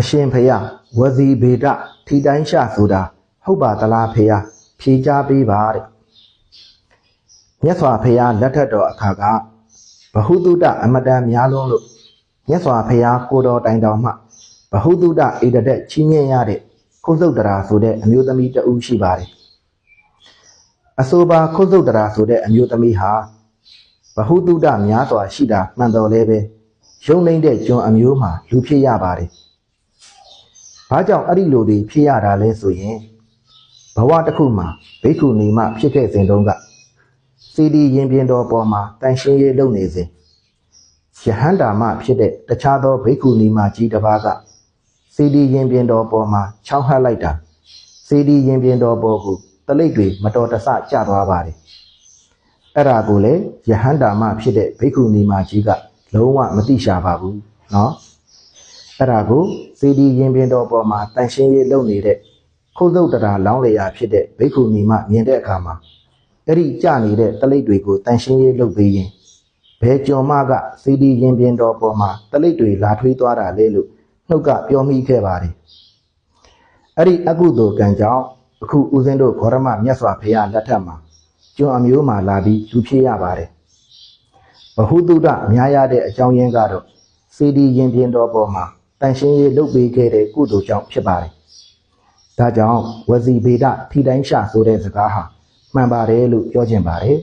အရှင်ဖယားဝစီဗေဒထိတိုင်းရှာဆိုတာဟုတ်ပါသလားဖယားဖြေချပေးပါတဲ့မြတ်စွာဘုရားလက်ထက်တော်အခါကဘဟုတုတအမတန်များလုံးလို့မြတ်စွာဘုရားကိုတော်တိုင်တော်မှဘဟုတုတဣတတဲ့ချီးမြှင့်ရတဲ့ခုတ်သုတ်တရာဆိုတဲ့အမျိုးသမီးတဦးရှိပါတယ်အဆိုပါခုတ်သုတ်တရာဆိုတဲ့အမျိုးသမီးဟာဘဟုတုတများစွာရှိတာမှန်တော်လဲပဲရုံနိုင်တဲ့ကျွန်အမျိုးမှာလူဖြစ်ရပါတယ်။ ဘာကြောင့်အဲ့ဒီလိုတွေဖြစ်ရတာလဲဆိုရင်ဘဝတစ်ခုမှာဘိက္ခုနီမဖြစ်ခဲ့စဉ်တုန်းကစီဒီရင်ပြင်တော်ပေါ်မှာတန်ရှင်းရေးလုပ်နေစဉ်ယဟန္တာမဖြစ်တဲ့တခြားသောဘိက္ခုနီမကြီးတစ်ပါးကစီဒီရင်ပြင်တော်ပေါ်မှာချောင်းဟပ်လိုက်တာစီဒီရင်ပြင်တော်ပေါ်ကိုတလိပ်တွေမတော်တဆကျသွားပါတယ်။အဲ့ဒါကိုလေယဟန္တာမဖြစ်တဲ့ဘိက္ခုနီမကြီးကလုံးဝမသိရှာပါဘူးနော်။ အဲ့ဒါကိုစီဒီရင်ပြင်တော်ပေါ်မှာတန်ရှင်းရေးလုပ်နေတဲ့ခုတ်သုတ်တရာလောင်းလျာဖြစ်တဲ့ဘိက္ခုနီမမြင်တဲ့အခါမှာအဲ့ဒီကြနေတဲ့တလိပ်တွေကိုတန်ရှင်းရေးလုပ်ပေးရင်ဘယ်ကြော်မကစီဒီရင်ပြင်တော်ပေါ်မှာတလိပ်တွေလာထွေးသွားတာလဲလို့နှုတ်ကပြောမိခဲ့ပါတယ်အဲ့ဒီအကုသိုလ်ကံကြောင့်အခုဦးဇင်းတို့ဂေါရမမြတ်စွာဘုရားလက်ထက်မှာကျွန်အမျိုးမှာလာပြီးလူဖြစ်ရပါတယ်ဘဟုတုတများရတဲ့အကြောင်းရင်းကတော့စီဒီရင်ပြင်တော်ပေါ်မှာ တန်ရှင်းရေးလုပ်ပေးခဲ့တဲ့ကုသိုလ်ကြောင့်ဖြစ်ပါတယ်ဒါကြောင့်ဝစီဗေဒထိတိုင်းရှာဆိုတဲ့စကားဟာမှန်ပါတယ်လို့ပြောခြင်းပါတယ်